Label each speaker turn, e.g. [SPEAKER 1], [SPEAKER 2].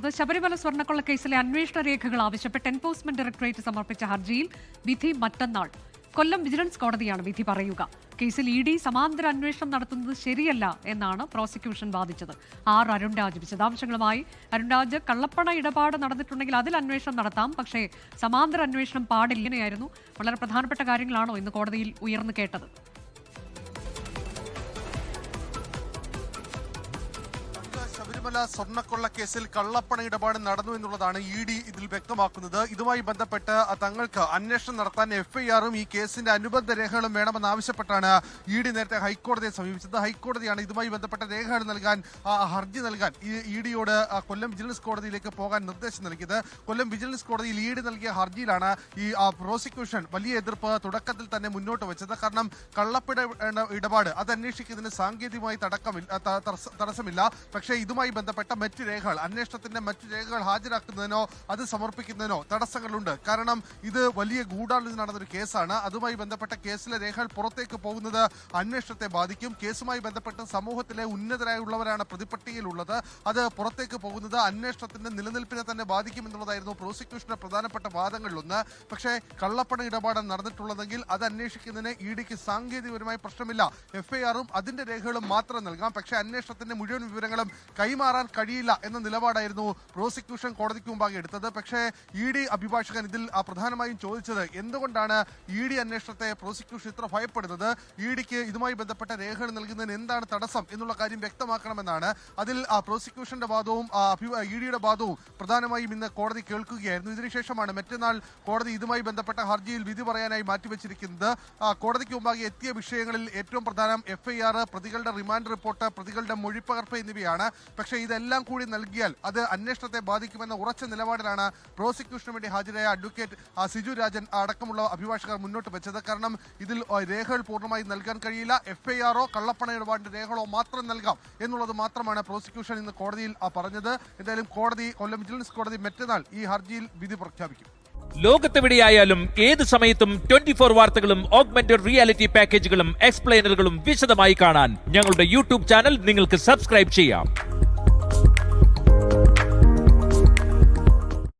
[SPEAKER 1] ചേരുന്നത് ശബരിമല സ്വർണക്കൊള്ള കേസിലെ അന്വേഷണ രേഖകൾ ആവശ്യപ്പെട്ട് എൻഫോഴ്സ്മെന്റ് ഡയറക്ടറേറ്റ് സമർപ്പിച്ച ഹർജിയിൽ വിധി മറ്റന്നാൾ. കൊല്ലം വിജിലൻസ് കോടതിയാണ് വിധി പറയുക. കേസിൽ ഇ ഡി സമാന്തര അന്വേഷണം നടത്തുന്നത് ശരിയല്ല എന്നാണ് പ്രോസിക്യൂഷൻ വാദിച്ചത്. ആർ അരുൺരാജ് വിശദാംശങ്ങളുമായി. അരുൺരാജ് കള്ളപ്പണ ഇടപാട് നടന്നിട്ടുണ്ടെങ്കിൽ അതിൽ അന്വേഷണം നടത്താം. പക്ഷേ സമാന്തര അന്വേഷണം പാടില്ലനെയായിരുന്നു വളരെ പ്രധാനപ്പെട്ട കാര്യങ്ങളാണോ ഇന്ന് കോടതിയിൽ ഉയർന്നു കേട്ടത്?
[SPEAKER 2] ശബരിമല സ്വർണക്കൊള്ള കേസിൽ കള്ളപ്പണ ഇടപാട് നടന്നു എന്നുള്ളതാണ് ഇ ഡി ഇതിൽ വ്യക്തമാക്കുന്നത്. ഇതുമായി ബന്ധപ്പെട്ട് തങ്ങൾക്ക് അന്വേഷണം നടത്താൻ എഫ്ഐആറും ഈ കേസിന്റെ അനുബന്ധ രേഖകളും വേണമെന്നാവശ്യപ്പെട്ടാണ് ഇ ഡി നേരത്തെ ഹൈക്കോടതിയെ സമീപിച്ചത്. ഹൈക്കോടതിയാണ് ഇതുമായി ബന്ധപ്പെട്ട രേഖകൾ നൽകാൻ ഹർജി നൽകാൻ ഇ ഡിയോട് കൊല്ലം വിജിലൻസ് കോടതിയിലേക്ക് പോകാൻ നിർദ്ദേശം നൽകിയത്. കൊല്ലം വിജിലൻസ് കോടതിയിൽ ഇ ഡി നൽകിയ ഹർജിയിലാണ് ഈ പ്രോസിക്യൂഷൻ വലിയ എതിർപ്പ് തുടക്കത്തിൽ തന്നെ മുന്നോട്ട് വെച്ചത്. കാരണം കള്ളപ്പിട ഇടപാട് അത് അന്വേഷിക്കുന്നതിന് സാങ്കേതികമായി തടസ്സമില്ല. പക്ഷേ ഇതുമായി ബന്ധപ്പെട്ട മറ്റു രേഖകൾ അന്വേഷണത്തിന്റെ മറ്റു രേഖകൾ ഹാജരാക്കുന്നതിനോ അത് സമർപ്പിക്കുന്നതിനോ തടസ്സങ്ങളുണ്ട്. കാരണം ഇത് വലിയ ഗൂഢാലോചന നടന്നൊരു കേസാണ്. അതുമായി ബന്ധപ്പെട്ട കേസിലെ രേഖകൾ പുറത്തേക്ക് പോകുന്നത് അന്വേഷണത്തെ ബാധിക്കും. കേസുമായി ബന്ധപ്പെട്ട് സമൂഹത്തിലെ ഉന്നതരായുള്ളവരാണ് പ്രതിപട്ടികയിലുള്ളത് അത് പുറത്തേക്ക് പോകുന്നത് അന്വേഷണത്തിന്റെ നിലനിൽപ്പിനെ തന്നെ ബാധിക്കും എന്നുള്ളതായിരുന്നു പ്രോസിക്യൂഷന്റെ പ്രധാനപ്പെട്ട വാദങ്ങളിലൊന്ന്. പക്ഷേ കള്ളപ്പണ ഇടപാട് നടന്നിട്ടുള്ളതെങ്കിൽ അത് അന്വേഷിക്കുന്നതിന് ഇ ഡിക്ക് സാങ്കേതികപരമായി പ്രശ്നമില്ല. എഫ്ഐആറും അതിന്റെ രേഖകളും മാത്രം നൽകാം. പക്ഷേ അന്വേഷണത്തിന്റെ മുഴുവൻ വിവരങ്ങളും കൈമാറാൻ കഴിയില്ല എന്ന നിലപാടായിരുന്നു പ്രോസിക്യൂഷൻ കോടതിക്ക് മുമ്പാകെ എടുത്തത്. പക്ഷേ ഇ ഡി അഭിഭാഷകൻ ഇതിൽ പ്രധാനമായും ചോദിച്ചത് എന്തുകൊണ്ടാണ് ഇ ഡി അന്വേഷണത്തെ പ്രോസിക്യൂഷൻ ഇത്ര ഭയപ്പെടുന്നത്? ഇ ഡിക്ക് ഇതുമായി ബന്ധപ്പെട്ട രേഖകൾ നൽകുന്നതിന് എന്താണ് തടസ്സം എന്നുള്ള കാര്യം വ്യക്തമാക്കണമെന്നാണ്. അതിൽ പ്രോസിക്യൂഷന്റെ വാദവും ഇ ഡിയുടെ വാദവും പ്രധാനമായും ഇന്ന് കോടതി കേൾക്കുകയായിരുന്നു. ഇതിനുശേഷമാണ് മറ്റന്നാൾ കോടതി ഇതുമായി ബന്ധപ്പെട്ട ഹർജിയിൽ വിധി പറയാനായി മാറ്റിവെച്ചിരിക്കുന്നത്. കോടതിക്ക് മുമ്പാകെ എത്തിയ വിഷയങ്ങളിൽ ഏറ്റവും പ്രധാനം എഫ്ഐആർ പ്രതികളുടെ റിമാൻഡ് റിപ്പോർട്ട് പ്രതികളുടെ മൊഴിപ്പകർപ്പ് എന്നിവയാണ്. പക്ഷേ ഇതെല്ലാം കൂടി നൽകിയാൽ അത് അന്വേഷണത്തെ ബാധിക്കുമെന്ന ഉറച്ച നിലപാടിലാണ് പ്രോസിക്യൂഷന് വേണ്ടി ഹാജരായ അഡ്വക്കേറ്റ് സിജു രാജൻ അടക്കമുള്ള അഭിഭാഷകർ മുന്നോട്ട് വെച്ചത്. കാരണം ഇതിൽ രേഖകൾ പൂർണമായി നൽകാൻ കഴിയില്ല. എഫ് ഐ ആറോ കള്ളപ്പണ ഇടപാടിന്റെ രേഖകളോ മാത്രം നൽകാം എന്നുള്ളത് മാത്രമാണ് പ്രോസിക്യൂഷൻ ഇന്ന് കോടതിയിൽ പറഞ്ഞത്. എന്തായാലും കോടതി കൊല്ലം വിജിലൻസ് കോടതി മറ്റന്നാൾ ഈ ഹർജിയിൽ വിധി പ്രഖ്യാപിക്കും.
[SPEAKER 3] ലോകത്തെവിടെയായാലും ഏത് സമയത്തും ട്വന്റി ഫോർ വാർത്തകളും ഓഗ്മെന്റഡ് റിയാലിറ്റി പാക്കേജുകളും എക്സ്പ്ലെയിനറുകളും വിശദമായി കാണാൻ ഞങ്ങളുടെ യൂട്യൂബ് ചാനൽ നിങ്ങൾക്ക് സബ്സ്ക്രൈബ് ചെയ്യാം.